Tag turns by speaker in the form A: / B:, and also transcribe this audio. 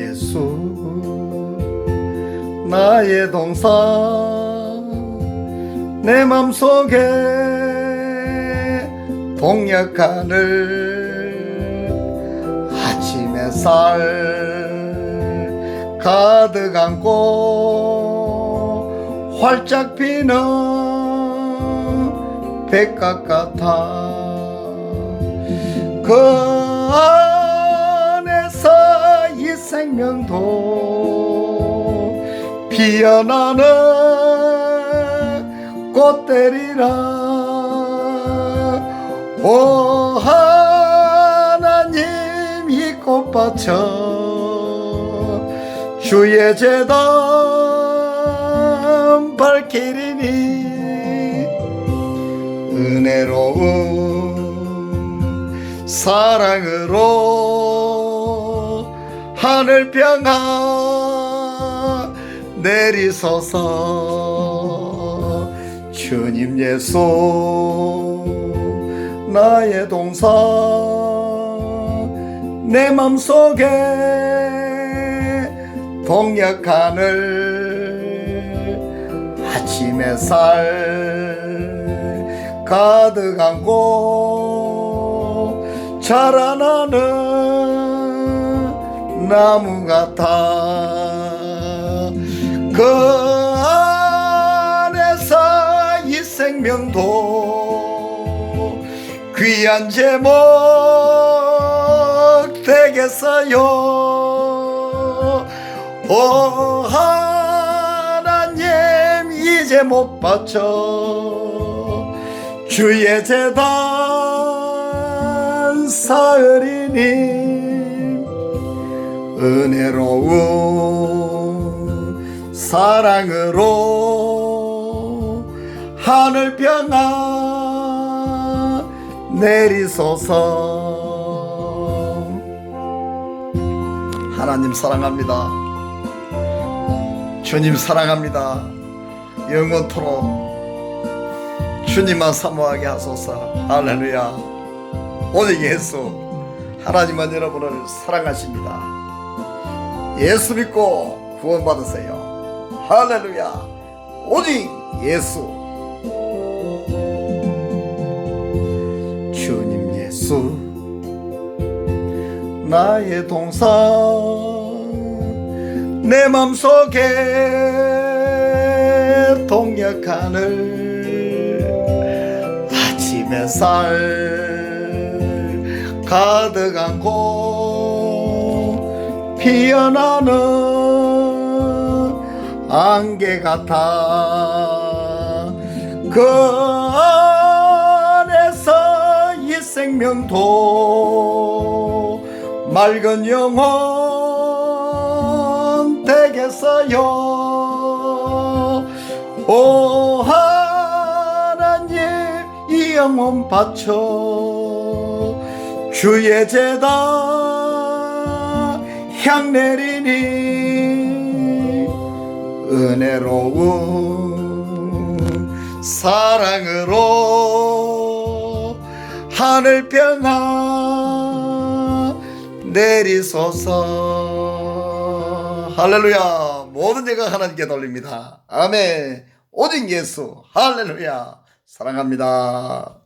A: 예수 나의 동사 내 맘속에 동역하늘 아침 햇살 가득 안고 활짝 피는 백각 같아. 그 생명도 피어나는 꽃들이라 오 하나님 이 꽃밭은 주의 재단 발길이니 은혜로운 사랑으로 하늘평화 내리소서. 주님 예수 나의 동사 내 맘속에 동역하늘 아침 햇살 가득 안고 자라나는 나무 같아. 그 안에서 이 생명도 귀한 제목 되겠어요. 오 하나님 이제 못 바쳐. 주의 재단 사흘이니 은혜로운 사랑으로 하늘평화 내리소서. 하나님 사랑합니다. 주님 사랑합니다. 영원토록 주님만 사모하게 하소서. 할렐루야. 오직 예수. 하나님만 여러분을 사랑하십니다 예수 믿고 구원받으세요. 할렐루야. 오직 예수. 주님 예수. 나의 동사. 내 맘속에 동역하늘 아침 햇살. 가득 안고 피어나는 안개 같아. 그 안에서 이 생명도 맑은 영혼 되겠어요. 오 하나님 이 영혼 바쳐 주의 재단 향 내리니 은혜로운 사랑으로 하늘평화 내리소서. 할렐루야. 모든 예가 하나님께 돌립니다. 아멘. 오직 예수. 할렐루야. 사랑합니다